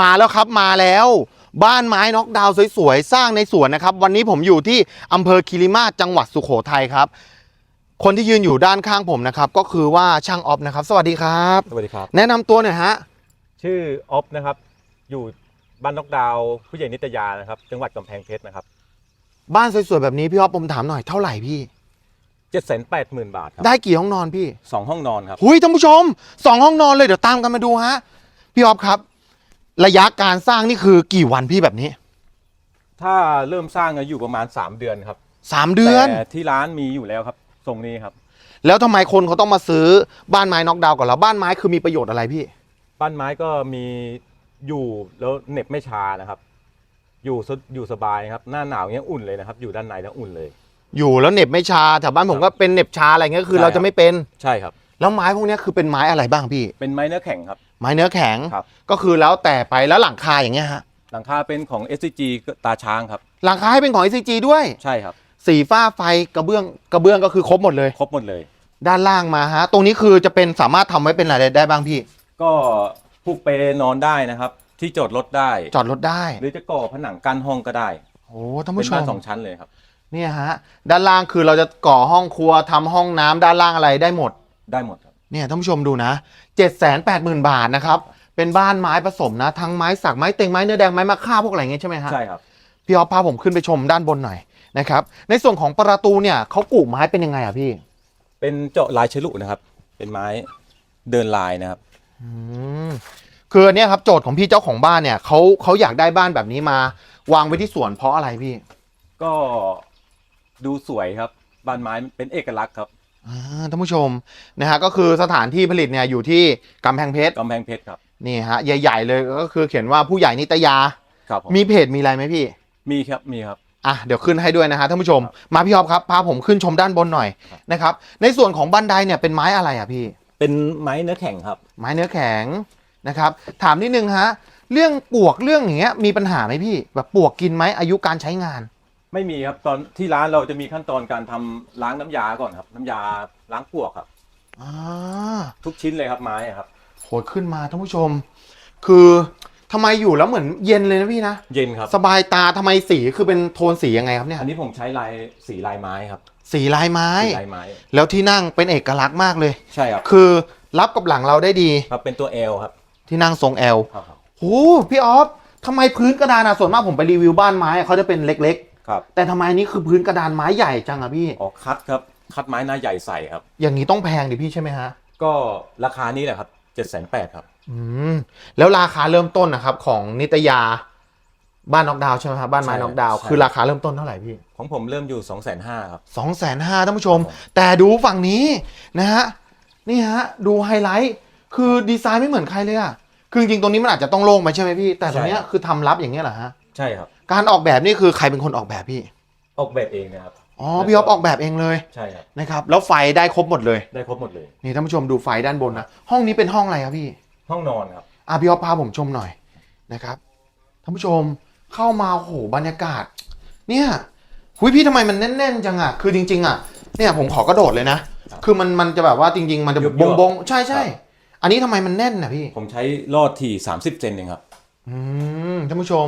มาแล้วครับมาแล้ว บ้านไม้น็อกดาวน์สวยๆ สร้างในสวนนะครับ วันนี้ผมอยู่ที่อำเภอคิริมาศจังหวัดสุโขทัยครับ คนที่ยืนอยู่ด้านข้างผมนะครับ ก็คือว่าช่างออฟนะครับ สวัสดีครับ สวัสดีครับ แนะนำตัวหน่อยฮะ ชื่อออฟนะครับ อยู่บ้านนกดาวผู้ใหญ่นิตยานะครับ จังหวัดกำแพงเพชรนะครับบ้านสวยๆแบบนี้พี่ออฟผมถามหน่อยเท่าไหร่พี่ เจ็ดแสนแปดหมื่นบาทครับได้กี่ห้องนอนพี่ สองห้องนอนครับ หุยท่านผู้ชมสองห้องนอนเลยเดี๋ยวตามกันมาดูฮะพี่ออฟครับ ระยะการสร้างนี่คือกี่วันพี่แบบนี้ถ้าเริ่มสร้างอะอยู่ประมาณ 3 เดือนครับสามเดือน แต่ที่ร้านมีอยู่แล้วครับทรงนี้ครับ แล้วทำไมคนเขาต้องมาซื้อบ้านไม้น็อกดาวน์ก่อนแล้วบ้านไม้คือมีประโยชน์อะไรพี่ บ้านไม้ก็มีอยู่แล้วเหน็บไม่ชานะครับ อยู่สอยู่สบายครับ หน้าหนาวเงี้ยอุ่นเลยนะครับ อยู่ด้านในแล้วอุ่นเลย อยู่แล้วเหน็บไม่ชาแถวบ้านผมก็เป็นเหน็บชาอะไรเงี้ยคือใช่เราจะไม่เป็น ใช่ครับ แล้วไม้พวกเนี้ยคือเป็นไม้อะไรบ้างพี่ เป็นไม้เนื้อแข็งครับ ไม้เนื้อแข็ง ครับ ก็คือแล้วแต่ไปแล้วหลังคาอย่างเงี้ยฮะ หลังคาเป็นของ SCG ตาช้างครับ หลังคาให้เป็นของ ICG ด้วย ใช่ครับ สีฟ้าไฟกระเบื้องกระเบื้องก็คือครบหมดเลย ครบหมดเลย ด้านล่างมาฮะ ตรงนี้คือจะเป็นสามารถทำไว้เป็นอะไรได้บ้างพี่ ก็ผูกเปนอนได้นะครับ ที่จอดรถได้ จอดรถได้ หรือจะก่อผนังกั้นห้องก็ได้โอ้ท่านเป็นผู้ชบ้ามนสองชั้นเลยครับ เนี่ยฮะ ด้านล่างคือเราจะก่อห้องครัวทำห้องน้ำด้านล่างอะไรได้หมด ได้หมดครับ เนี่ยท่านผู้ชมดูนะเจ็ดแสนแปดหมื่นบาทนะครับ เป็นบ้านไม้ผสมนะ ทั้งไม้สักไม้เต็งไม้เนื้อแดงไม้มะค่าพวกอะไรเงี้ยใช่ไหมฮะใช่ครับ พี่ออฟพาผมขึ้นไปชมด้านบนหน่อยนะครับ ในส่วนของประตูเนี่ยเขากูไม้เป็นยังไงอะพี่ เป็นเจาะลายฉลุนะครับ เป็นไม้เดินลายนะครับ อืมคืออันเนี้ยครับโจทย์ของพี่เจ้าของบ้านเนี่ยเขาเขาอยากได้บ้านแบบนี้มา วางไว้ที่สวนเพราะอะไรพี่ ก็ดูสวยครับบ้านไม้เป็นเอกลักษณ์ครับอ่า ท่านผู้ชมนะฮะก็คือสถานที่ผลิตเนี่ยอยู่ที่กำแพงเพชรกำแพงเพชรครับนี่ฮะใหญ่ ๆ เลยก็คือเขียนว่าผู้ใหญ่นิตยาครับผมมีเพจมีอะไรไหมพี่ มีครับมีครับ อะเดี๋ยวขึ้นให้ด้วยนะฮะท่านผู้ชม มาพี่ออฟครับพาผมขึ้นชมด้านบนหน่อยครับ นะครับ ในส่วนของบันไดเนี่ยเป็นไม้อะไรอะพี่ เป็นไม้เนื้อแข็งครับ ไม้เนื้อแข็งนะครับ ถามนิดนึงฮะเรื่องปวกเรื่องอย่างเงี้ยมีปัญหาไหมพี่ แบบปวกกินไหมอายุการใช้งาน ไม่มีครับตอนที่ร้านเราจะมีขั้นตอนการทำล้างน้ำยาก่อนครับ น้ำยาล้างปลวกครับ อ่า ทุกชิ้นเลยครับไม้อะครับ โหดขึ้นมาท่านผู้ชม คือทำไมอยู่แล้วเหมือนเย็นเลยนะพี่นะ เย็นครับ สบายตาทำไมสีคือเป็นโทนสียังไงครับเนี่ย อันนี้ผมใช้ลายสีลายไม้ครับสีลายไม้ สีลายไม้ แล้วที่นั่งเป็นเอกลักษณ์มากเลย ใช่ครับคือรับกับหลังเราได้ดีครับเป็นตัวเอลครับที่นั่งทรงแอลครับครับโหพี่ออฟทำไมพื้นกระดานอะส่วนมากผมไปรีวิวบ้านไม้อะเขาจะเป็นเล็ก ครับๆแต่ทำไมอันนี้คือพื้นกระดานไม้ใหญ่จังอะพี่ ออกคัดครับ คัดไม้หน้าใหญ่ใส่ครับ อย่างนี้ต้องแพงดิพี่ใช่ไหมฮะ ก็ราคานี้แหละครับเจ็ดแสนแปดครับ อืมแล้วราคาเริ่มต้นนะครับ ของนิตยาบ้านน็อกดาวน์ใช่ไหมครับบ้านไม้ใช่น็อกดาวน์ใช่ คือราคาเริ่มต้นเท่าไหร่พี่ของผมเริ่มอยู่สองแสนห้าครับ สองแสนห้าท่านผู้ชมครับผมแต่ดูฝั่งนี้นะฮะนี่ฮะดูไฮไลท์คือดีไซน์ไม่เหมือนใครเลยอะคือจริงๆตรงนี้มันอาจจะต้องโล่งไปใช่ไหมพี่ แต่ตรงเนี้ยคือทำรับอย่างเงี้ยเหรอฮะ ใช่ครับ การออกแบบนี่คือใครเป็นคนออกแบบพี่ ออกแบบเองนะครับ อ๋อ พี่ออฟออกแบบเองเลยใช่ครับ นะครับ แล้วไฟได้ครบหมดเลย ได้ครบหมดเลย นี่ท่านผู้ชมดูไฟด้านบนนะ ห้องนี้เป็นห้องอะไรครับพี่ห้องนอนครับ อะพี่ออฟพาผมชมหน่อยนะครับ ท่านผู้ชมเข้ามาโอ้โหบรรยากาศ เนี่ยหุยพี่ทำไมมันแน่นๆจังอะ คือจริง ๆ อะ เนี่ยผมขอกระโดดเลยนะคือมันมันจะแบบว่าจริง ๆ มันจะยุบบงๆบงๆใช่ใช่ ครับ อันนี้ทำไมมันแน่นนะพี่ ผมใช้ลอดถี่สามสิบเซนเองครับ อืมท่านผู้ชม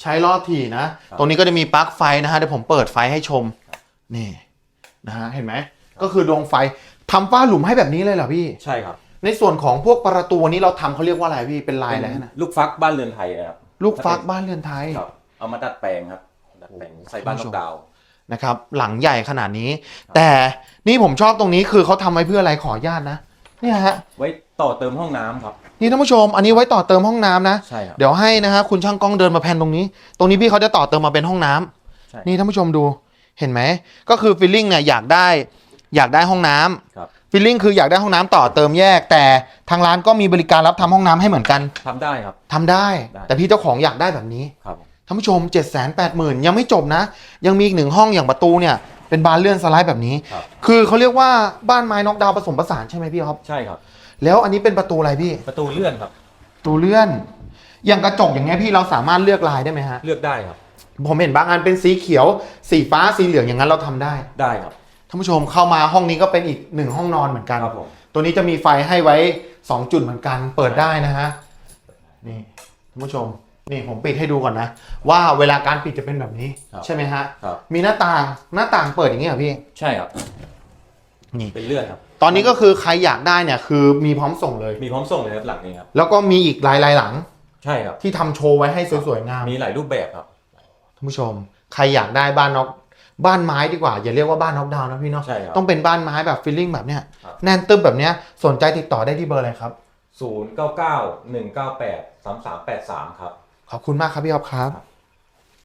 ใช้ลอดถี่นะ ตรงนี้ก็จะมีปลั๊กไฟนะฮะเดี๋ยวผมเปิดไฟให้ชม นี่นะฮะเห็นไหม ก็คือดวงไฟทำฝ้าหลุมให้แบบนี้เลยเหรอพี่ ใช่ครับ ในส่วนของพวกประตูนี้เราทำเขาเรียกว่าอะไรพี่เป็นลายอะไรเป็นนะลูกฟักบ้านเรือนไทยนะครับลูกฟักบ้านเรือนไทยครับเอามาดัดแปลงครับดัดแปลงใส่บ้านนอกดาวน์นะครับ หลังใหญ่ขนาดนี้ แต่นี่ผมชอบตรงนี้คือเขาทำไว้เพื่ออะไรขออนุญาตนะ เนี่ยฮะไว้ต่อเติมห้องน้ำครับ นี่ท่านผู้ชม อันนี้ไว้ต่อเติมห้องน้ำนะ ใช่ครับ เดี๋ยวให้นะฮะคุณช่างกล้องเดินมาแพนตรงนี้ ตรงนี้พี่เขาจะต่อเติมมาเป็นห้องน้ำใช่นี่ท่านผู้ชมดูเห็นไหม ก็คือฟิลลิ่งเนี่ยอยากได้อยากได้ห้องน้ำครับฟิลลิ่งคืออยากได้ห้องน้ำต่อเติมแยก แต่ทางร้านก็มีบริการรับทำห้องน้ำให้เหมือนกันทำได้ครับ ทำได้ ได้ แต่พี่เจ้าของอยากได้แบบนี้ ครับ ท่านผู้ชม 7 8 0 0 0 0 ยังไม่จบนะ ยังมีอีกหนึ่งห้องอย่างประตูเนี่ย เป็นบานเลื่อนสไลด์แบบนี้ ครับ คือเขาเรียกว่าบ้านไม้น็อกดาวน์ผสมผสานใช่ไหมพี่ครับ ใช่ครับ แล้วอันนี้เป็นประตูอะไรพี่ ประตูเลื่อนครับ ประตูเลื่อน อย่างกระจกอย่างเงี้ยพี่เราสามารถเลือกลายได้ไหมฮะ เลือกได้ครับ ผมเห็นบางอันเป็นสีเขียว สีฟ้า สีเหลืองอย่างนั้นเราทำได้ ได้ครับ ท่านผู้ชมเข้ามาห้องนี้ก็เป็นอีกหนึ่งห้องนอนเหมือนกัน ครับผม ตัวนี้จะมีไฟให้ไว้ 2 จุดเหมือนกัน เปิดได้นะฮะ นี่ท่านผู้ชม นี่ผมปิดให้ดูก่อนนะ ว่าเวลาการปิดจะเป็นแบบนี้ ครับใช่ไหมฮะ ครับ มีหน้าต่างหน้าต่างเปิดอย่างนี้เหรอพี่ ใช่ครับ นี่ เป็นเลื่อนครับ ตอนนี้ก็คือใครอยากได้เนี่ยคือมีพร้อมส่งเลย มีพร้อมส่งเลยครับหลังนี้ครับ แล้วก็มีอีกหลายหลายๆหลังใช่ครับ ที่ทำโชว์ไว้ให้สวยๆงาม มีหลายรูปแบบครับ ท่านผู้ชม ใครอยากได้บ้านน็อกบ้านไม้ดีกว่า อย่าเรียกว่าบ้านน็อกดาวน์นะพี่เนาะใช่ครับ ต้องเป็นบ้านไม้แบบฟีลลิ่งแบบเนี้ยครับ แน่นตึ๊บแบบเนี้ยสนใจติดต่อได้ที่เบอร์อะไรครับ ศูนย์เก้าเก้าหนึ่งเก้าแปดสามสามแปดสามครับ ขอบคุณมากครับพี่อ๊อฟครับครับ